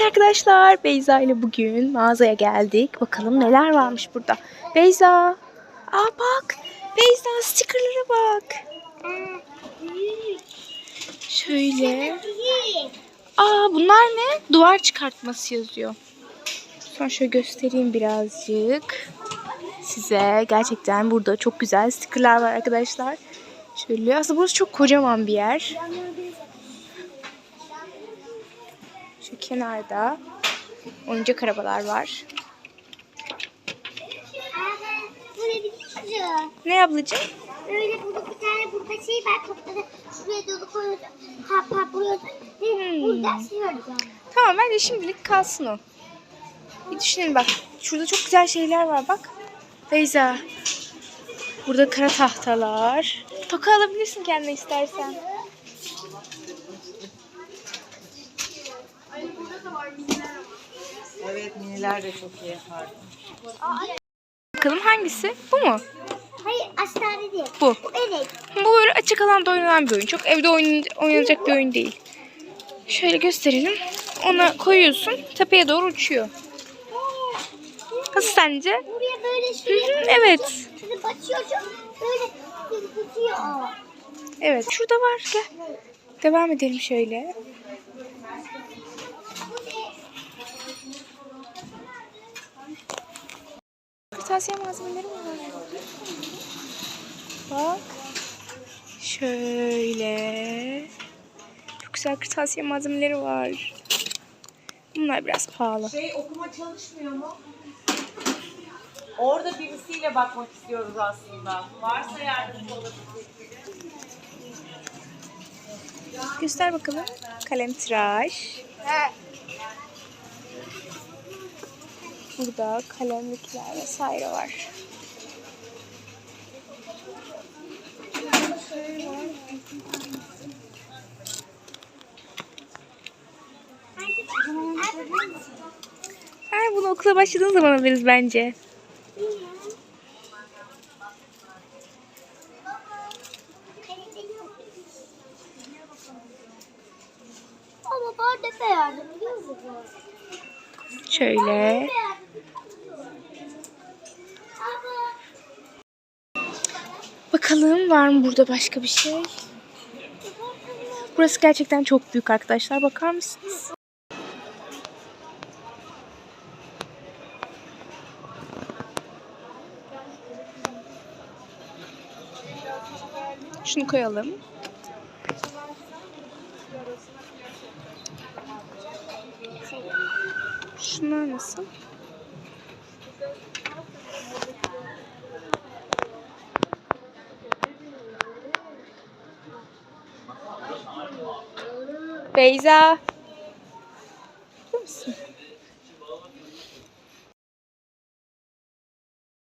Evet arkadaşlar Beyza ile bugün mağazaya geldik. Bakalım neler varmış burada. Beyza. Aa bak. Beyza stickerlara bak. Şöyle. Aa bunlar ne? Duvar çıkartması yazıyor. Sonra şöyle göstereyim birazcık. Size gerçekten burada çok güzel stickerlar var arkadaşlar. Şöyle aslında burası çok kocaman bir yer. Şu kenarda oyuncak arabalar var. Ne ablacığım? Böyle burada bir tane burada şey var topladı. Şuraya dolu koyuyordum. Hap hap. Ve Hmm. burada şey olacak. Tamam bence şimdilik kalsın o. Bir düşünelim bak. Şurada çok güzel şeyler var bak. Beyza. Burada kara tahtalar. Toka alabilirsin kendine istersen. Evet miniler de çok iyi yapardı. Bakalım hangisi? Bu mu? Hayır hastane değil. Bu. Bu evet. Bu böyle açık alanda oynanan bir oyun. Çok evde oyn- oynanacak bir oyun değil. Şöyle gösterelim. Ona koyuyorsun. Tepeye doğru uçuyor. Nasıl sence? Buraya böyle Hı şuraya hı, evet. Şöyle. Böyle tutuyor. Evet. Şurada var. Gel. Devam edelim şöyle. Kırtasiye malzemeleri mi var? Bak. Şöyle. Çok güzel kırtasiye malzemeleri var. Bunlar biraz pahalı. Şey okuma çalışmıyor mu? Orada birisiyle bakmak istiyoruz aslında. Varsa yardımcı olabilir. Göster bakalım. Kalem tıraş. Burada kalemlikler vesaire var. Ay bunu okula başladığın zaman alırız bence. Şöyle. Bakalım var mı burada başka bir şey? Burası gerçekten çok büyük arkadaşlar. Bakar mısınız? Şunu koyalım. Şunlar nasıl? Beyza. Burada mısın?